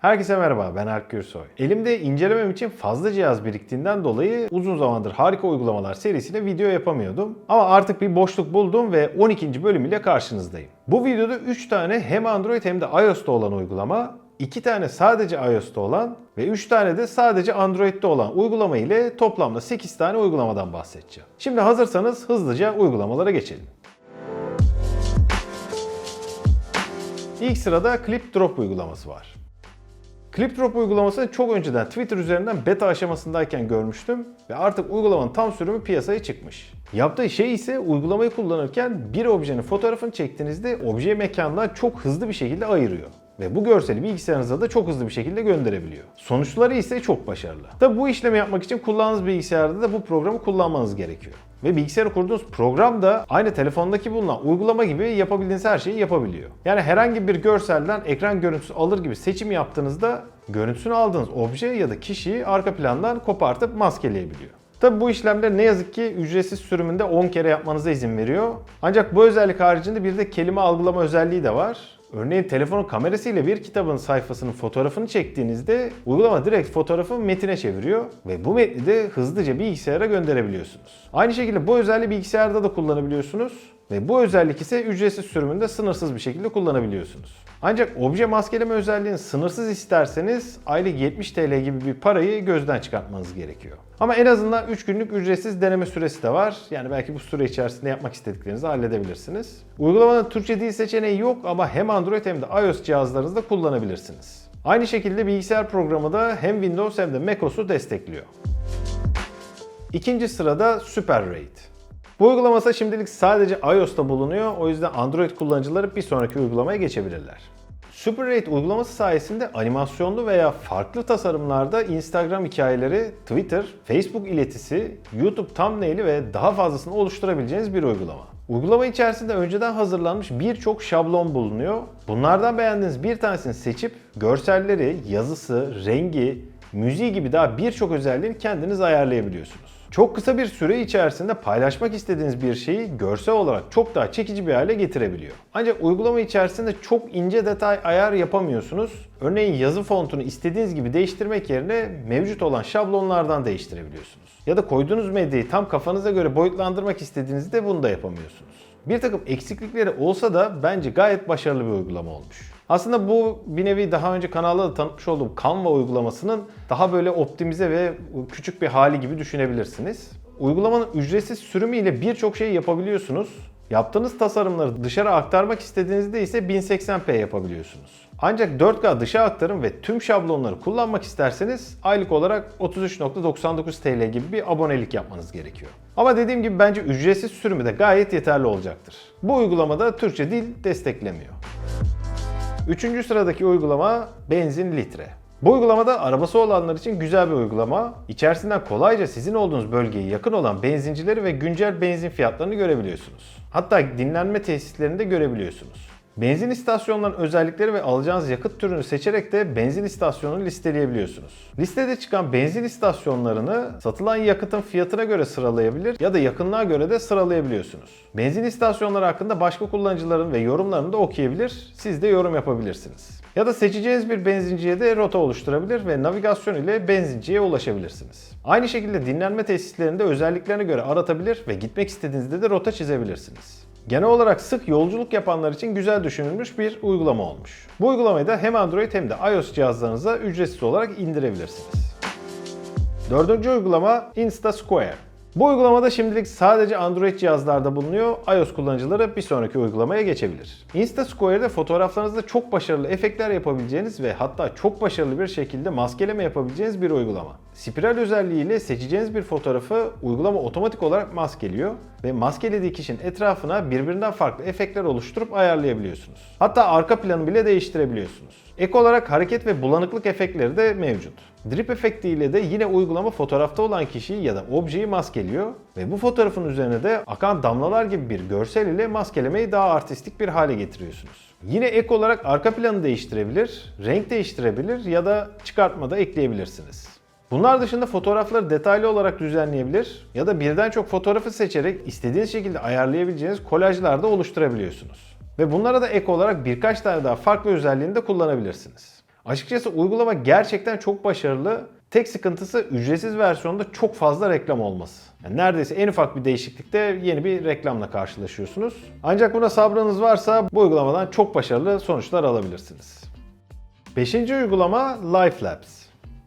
Herkese merhaba, ben Erk Gürsoy. Elimde incelemem için fazla cihaz biriktiğinden dolayı uzun zamandır harika uygulamalar serisine video yapamıyordum. Ama artık bir boşluk buldum ve 12. bölüm ile karşınızdayım. Bu videoda 3 tane hem Android hem de iOS'ta olan uygulama, 2 tane sadece iOS'ta olan ve 3 tane de sadece Android'de olan uygulama ile toplamda 8 tane uygulamadan bahsedeceğim. Şimdi hazırsanız hızlıca uygulamalara geçelim. İlk sırada Clip Drop uygulaması var. ClipDrop uygulamasını çok önceden Twitter üzerinden beta aşamasındayken görmüştüm ve artık uygulamanın tam sürümü piyasaya çıkmış. Yaptığı şey ise uygulamayı kullanırken bir objenin fotoğrafını çektiğinizde obje mekandan çok hızlı bir şekilde ayırıyor. Ve bu görseli bilgisayarınıza da çok hızlı bir şekilde gönderebiliyor. Sonuçları ise çok başarılı. Tabi bu işlemi yapmak için kullandığınız bilgisayarda da bu programı kullanmanız gerekiyor. Ve bilgisayarı kurduğunuz program da aynı telefondaki bulunan uygulama gibi yapabildiğiniz her şeyi yapabiliyor. Yani herhangi bir görselden ekran görüntüsü alır gibi seçim yaptığınızda görüntüsünü aldığınız obje ya da kişiyi arka plandan kopartıp maskeleyebiliyor. Tabi bu işlemleri ne yazık ki ücretsiz sürümünde 10 kere yapmanıza izin veriyor. Ancak bu özellik haricinde bir de kelime algılama özelliği de var. Örneğin telefonun kamerasıyla bir kitabın sayfasının fotoğrafını çektiğinizde uygulama direkt fotoğrafı metine çeviriyor ve bu metni de hızlıca bilgisayara gönderebiliyorsunuz. Aynı şekilde bu özelliği bilgisayarda da kullanabiliyorsunuz ve bu özellik ise ücretsiz sürümünde sınırsız bir şekilde kullanabiliyorsunuz. Ancak obje maskeleme özelliğini sınırsız isterseniz aylık 70 TL gibi bir parayı gözden çıkartmanız gerekiyor. Ama en azından 3 günlük ücretsiz deneme süresi de var. Yani belki bu süre içerisinde yapmak istediklerinizi halledebilirsiniz. Uygulamanın Türkçe dil seçeneği yok ama hem Android hem de iOS cihazlarınızda kullanabilirsiniz. Aynı şekilde bilgisayar programı da hem Windows hem de macOS'u destekliyor. İkinci sırada SuperRate. Bu uygulaması şimdilik sadece iOS'ta bulunuyor. O yüzden Android kullanıcıları bir sonraki uygulamaya geçebilirler. SuperRate uygulaması sayesinde animasyonlu veya farklı tasarımlarda Instagram hikayeleri, Twitter, Facebook iletisi, YouTube thumbnail'i ve daha fazlasını oluşturabileceğiniz bir uygulama. Uygulama içerisinde önceden hazırlanmış birçok şablon bulunuyor. Bunlardan beğendiğiniz bir tanesini seçip görselleri, yazısı, rengi, müziği gibi daha birçok özelliğini kendiniz ayarlayabiliyorsunuz. Çok kısa bir süre içerisinde paylaşmak istediğiniz bir şeyi görsel olarak çok daha çekici bir hale getirebiliyor. Ancak uygulama içerisinde çok ince detay ayar yapamıyorsunuz. Örneğin yazı fontunu istediğiniz gibi değiştirmek yerine mevcut olan şablonlardan değiştirebiliyorsunuz. Ya da koyduğunuz medyayı tam kafanıza göre boyutlandırmak istediğinizde bunu da yapamıyorsunuz. Bir takım eksiklikleri olsa da bence gayet başarılı bir uygulama olmuş. Aslında bu bir nevi daha önce kanalda da tanıtmış olduğum Canva uygulamasının daha böyle optimize ve küçük bir hali gibi düşünebilirsiniz. Uygulamanın ücretsiz sürümüyle birçok şey yapabiliyorsunuz. Yaptığınız tasarımları dışarı aktarmak istediğinizde ise 1080p yapabiliyorsunuz. Ancak 4K dışa aktarım ve tüm şablonları kullanmak isterseniz aylık olarak 33.99 TL gibi bir abonelik yapmanız gerekiyor. Ama dediğim gibi bence ücretsiz sürümü de gayet yeterli olacaktır. Bu uygulamada Türkçe dil desteklemiyor. Üçüncü sıradaki uygulama Benzin Litre. Bu uygulamada arabası olanlar için güzel bir uygulama. İçerisinden kolayca sizin olduğunuz bölgeye yakın olan benzincileri ve güncel benzin fiyatlarını görebiliyorsunuz. Hatta dinlenme tesislerini de görebiliyorsunuz. Benzin istasyonlarının özellikleri ve alacağınız yakıt türünü seçerek de benzin istasyonunu listeleyebiliyorsunuz. Listede çıkan benzin istasyonlarını satılan yakıtın fiyatına göre sıralayabilir ya da yakınlığa göre de sıralayabiliyorsunuz. Benzin istasyonları hakkında başka kullanıcıların ve yorumlarını da okuyabilir, siz de yorum yapabilirsiniz. Ya da seçeceğiniz bir benzinciye de rota oluşturabilir ve navigasyon ile benzinciye ulaşabilirsiniz. Aynı şekilde dinlenme tesislerinde özelliklerine göre aratabilir ve gitmek istediğinizde de rota çizebilirsiniz. Genel olarak sık yolculuk yapanlar için güzel düşünülmüş bir uygulama olmuş. Bu uygulamayı da hem Android hem de iOS cihazlarınıza ücretsiz olarak indirebilirsiniz. Dördüncü uygulama Insta Square. Bu uygulamada şimdilik sadece Android cihazlarda bulunuyor. iOS kullanıcıları bir sonraki uygulamaya geçebilir. Insta Square'de fotoğraflarınızda çok başarılı efektler yapabileceğiniz ve hatta çok başarılı bir şekilde maskeleme yapabileceğiniz bir uygulama. Spiral özelliğiyle seçeceğiniz bir fotoğrafı uygulama otomatik olarak maskeliyor ve maskelediği kişinin etrafına birbirinden farklı efektler oluşturup ayarlayabiliyorsunuz. Hatta arka planı bile değiştirebiliyorsunuz. Ek olarak hareket ve bulanıklık efektleri de mevcut. Drip efekti ile de yine uygulama fotoğrafta olan kişiyi ya da objeyi maskeliyor ve bu fotoğrafın üzerine de akan damlalar gibi bir görsel ile maskelemeyi daha artistik bir hale getiriyorsunuz. Yine ek olarak arka planı değiştirebilir, renk değiştirebilir ya da çıkartma da ekleyebilirsiniz. Bunlar dışında fotoğrafları detaylı olarak düzenleyebilir ya da birden çok fotoğrafı seçerek istediğiniz şekilde ayarlayabileceğiniz kolajlar da oluşturabiliyorsunuz. Ve bunlara da ek olarak birkaç tane daha farklı özelliğini de kullanabilirsiniz. Açıkçası uygulama gerçekten çok başarılı. Tek sıkıntısı ücretsiz versiyonda çok fazla reklam olması. Yani neredeyse en ufak bir değişiklikte yeni bir reklamla karşılaşıyorsunuz. Ancak buna sabrınız varsa bu uygulamadan çok başarılı sonuçlar alabilirsiniz. Beşinci uygulama LifeLabs.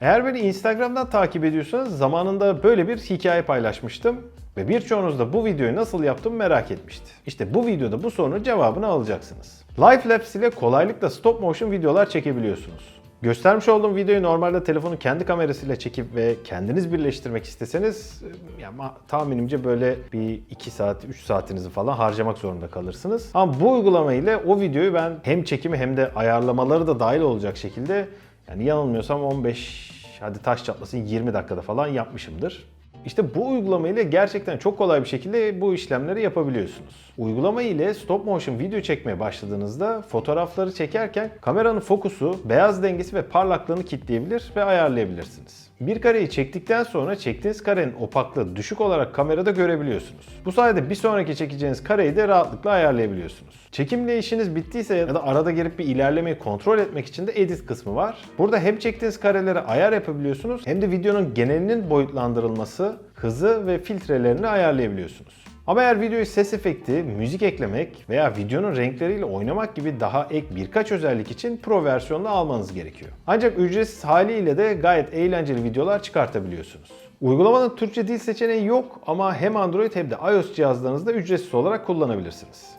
Eğer beni Instagram'dan takip ediyorsanız zamanında böyle bir hikaye paylaşmıştım ve birçoğunuz da bu videoyu nasıl yaptım merak etmişti. İşte bu videoda bu sorunun cevabını alacaksınız. LifeLabs ile kolaylıkla stop motion videolar çekebiliyorsunuz. Göstermiş olduğum videoyu normalde telefonu kendi kamerasıyla çekip ve kendiniz birleştirmek isteseniz ya ma- tahminimce böyle bir 2 saat 3 saatinizi falan harcamak zorunda kalırsınız. Ama bu uygulama ile o videoyu ben hem çekimi hem de ayarlamaları da dahil olacak şekilde yani yanılmıyorsam 15 hadi taş çatlasın 20 dakikada falan yapmışımdır. İşte bu uygulama ile gerçekten çok kolay bir şekilde bu işlemleri yapabiliyorsunuz. Uygulama ile stop motion video çekmeye başladığınızda fotoğrafları çekerken kameranın fokusu, beyaz dengesi ve parlaklığını kilitleyebilir ve ayarlayabilirsiniz. Bir kareyi çektikten sonra çektiğiniz karenin opaklığı düşük olarak kamerada görebiliyorsunuz. Bu sayede bir sonraki çekeceğiniz kareyi de rahatlıkla ayarlayabiliyorsunuz. Çekimle işiniz bittiyse ya da arada gelip bir ilerlemeyi kontrol etmek için de edit kısmı var. Burada hem çektiğiniz karelere ayar yapabiliyorsunuz hem de videonun genelinin boyutlandırılması, hızı ve filtrelerini ayarlayabiliyorsunuz. Ama eğer videoyu ses efekti, müzik eklemek veya videonun renkleriyle oynamak gibi daha ek birkaç özellik için Pro versiyonunu almanız gerekiyor. Ancak ücretsiz haliyle de gayet eğlenceli videolar çıkartabiliyorsunuz. Uygulamanın Türkçe dil seçeneği yok ama hem Android hem de iOS cihazlarınızda ücretsiz olarak kullanabilirsiniz.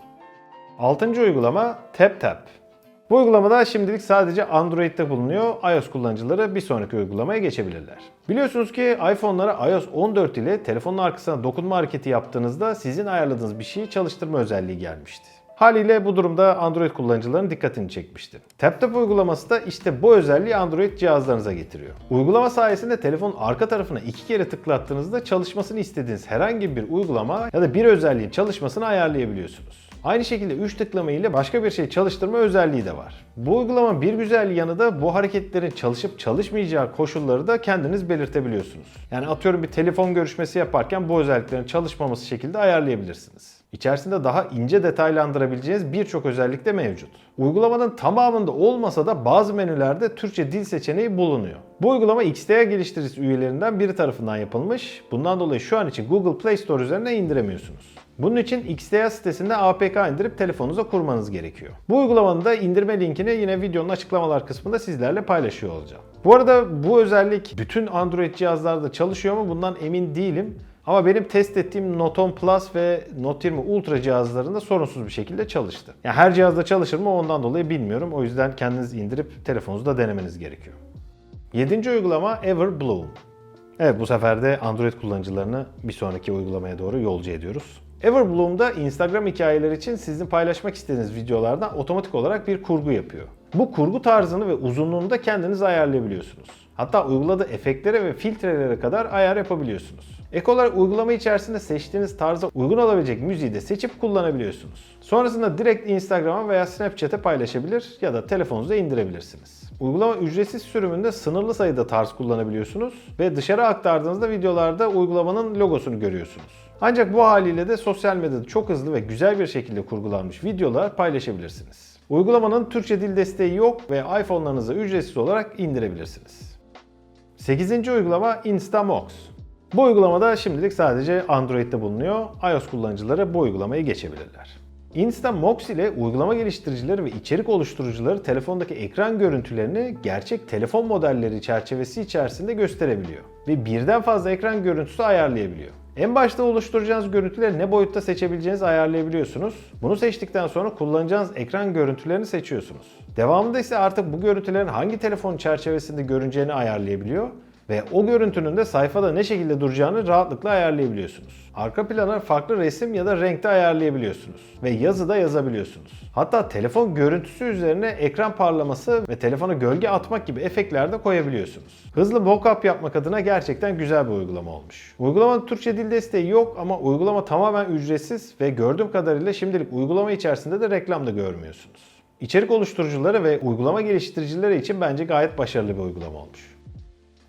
Altıncı uygulama TapTap. Bu uygulamada şimdilik sadece Android'de bulunuyor. iOS kullanıcıları bir sonraki uygulamaya geçebilirler. Biliyorsunuz ki iPhone'lara iOS 14 ile telefonun arkasına dokunma hareketi yaptığınızda sizin ayarladığınız bir şeyi çalıştırma özelliği gelmişti. Haliyle bu durumda Android kullanıcıların dikkatini çekmişti. TapTap uygulaması da işte bu özelliği Android cihazlarınıza getiriyor. Uygulama sayesinde telefonun arka tarafına iki kere tıklattığınızda çalışmasını istediğiniz herhangi bir uygulama ya da bir özelliğin çalışmasını ayarlayabiliyorsunuz. Aynı şekilde 3 tıklama ile başka bir şey çalıştırma özelliği de var. Bu uygulamanın bir güzel yanı da bu hareketlerin çalışıp çalışmayacağı koşulları da kendiniz belirtebiliyorsunuz. Yani atıyorum bir telefon görüşmesi yaparken bu özelliklerin çalışmaması şekilde ayarlayabilirsiniz. İçerisinde daha ince detaylandırabileceğiniz birçok özellik de mevcut. Uygulamanın tamamında olmasa da bazı menülerde Türkçe dil seçeneği bulunuyor. Bu uygulama XDA geliştiricisi üyelerinden biri tarafından yapılmış. Bundan dolayı şu an için Google Play Store üzerine indiremiyorsunuz. Bunun için XDA sitesinde APK indirip telefonunuza kurmanız gerekiyor. Bu uygulamanın da indirme linkini yine videonun açıklamalar kısmında sizlerle paylaşıyor olacağım. Bu arada bu özellik bütün Android cihazlarda çalışıyor mu bundan emin değilim. Ama benim test ettiğim Note 10 Plus ve Note 20 Ultra cihazlarında sorunsuz bir şekilde çalıştı. Yani her cihazda çalışır mı ondan dolayı bilmiyorum. O yüzden kendiniz indirip telefonunuzda denemeniz gerekiyor. Yedinci uygulama Everbloom. Evet bu sefer de Android kullanıcılarını bir sonraki uygulamaya doğru yolcu ediyoruz. Everbloom'da Instagram hikayeleri için sizin paylaşmak istediğiniz videolardan otomatik olarak bir kurgu yapıyor. Bu kurgu tarzını ve uzunluğunu da kendiniz ayarlayabiliyorsunuz. Hatta uyguladığı efektlere ve filtrelere kadar ayar yapabiliyorsunuz. Ek olarak uygulama içerisinde seçtiğiniz tarza uygun olabilecek müziği de seçip kullanabiliyorsunuz. Sonrasında direkt Instagram'a veya Snapchat'e paylaşabilir ya da telefonunuza indirebilirsiniz. Uygulama ücretsiz sürümünde sınırlı sayıda tarz kullanabiliyorsunuz ve dışarı aktardığınızda videolarda uygulamanın logosunu görüyorsunuz. Ancak bu haliyle de sosyal medyada çok hızlı ve güzel bir şekilde kurgulanmış videolar paylaşabilirsiniz. Uygulamanın Türkçe dil desteği yok ve iPhone'larınıza ücretsiz olarak indirebilirsiniz. 8. uygulama Instamox. Bu uygulamada şimdilik sadece Android'de bulunuyor. iOS kullanıcıları bu uygulamayı geçebilirler. Instamox ile uygulama geliştiricileri ve içerik oluşturucuları telefondaki ekran görüntülerini gerçek telefon modelleri çerçevesi içerisinde gösterebiliyor ve birden fazla ekran görüntüsü ayarlayabiliyor. En başta oluşturacağınız görüntüleri ne boyutta seçebileceğinizi ayarlayabiliyorsunuz. Bunu seçtikten sonra kullanacağınız ekran görüntülerini seçiyorsunuz. Devamında ise artık bu görüntülerin hangi telefon çerçevesinde görüneceğini ayarlayabiliyor ve o görüntünün de sayfada ne şekilde duracağını rahatlıkla ayarlayabiliyorsunuz. Arka plana farklı resim ya da renkte ayarlayabiliyorsunuz ve yazı da yazabiliyorsunuz. Hatta telefon görüntüsü üzerine ekran parlaması ve telefona gölge atmak gibi efektler de koyabiliyorsunuz. Hızlı mockup yapmak adına gerçekten güzel bir uygulama olmuş. Uygulamanın Türkçe dil desteği yok ama uygulama tamamen ücretsiz ve gördüğüm kadarıyla şimdilik uygulama içerisinde de reklam da görmüyorsunuz. İçerik oluşturucuları ve uygulama geliştiricileri için bence gayet başarılı bir uygulama olmuş.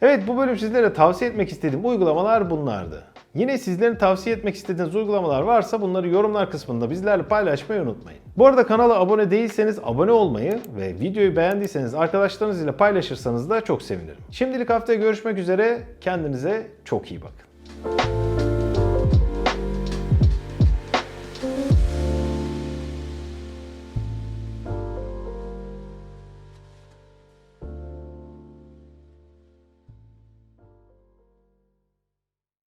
Evet bu bölüm sizlere tavsiye etmek istediğim uygulamalar bunlardı. Yine sizlerin tavsiye etmek istediğiniz uygulamalar varsa bunları yorumlar kısmında bizlerle paylaşmayı unutmayın. Bu arada kanala abone değilseniz abone olmayı ve videoyu beğendiyseniz arkadaşlarınız ile paylaşırsanız da çok sevinirim. Şimdilik haftaya görüşmek üzere. Kendinize çok iyi bakın.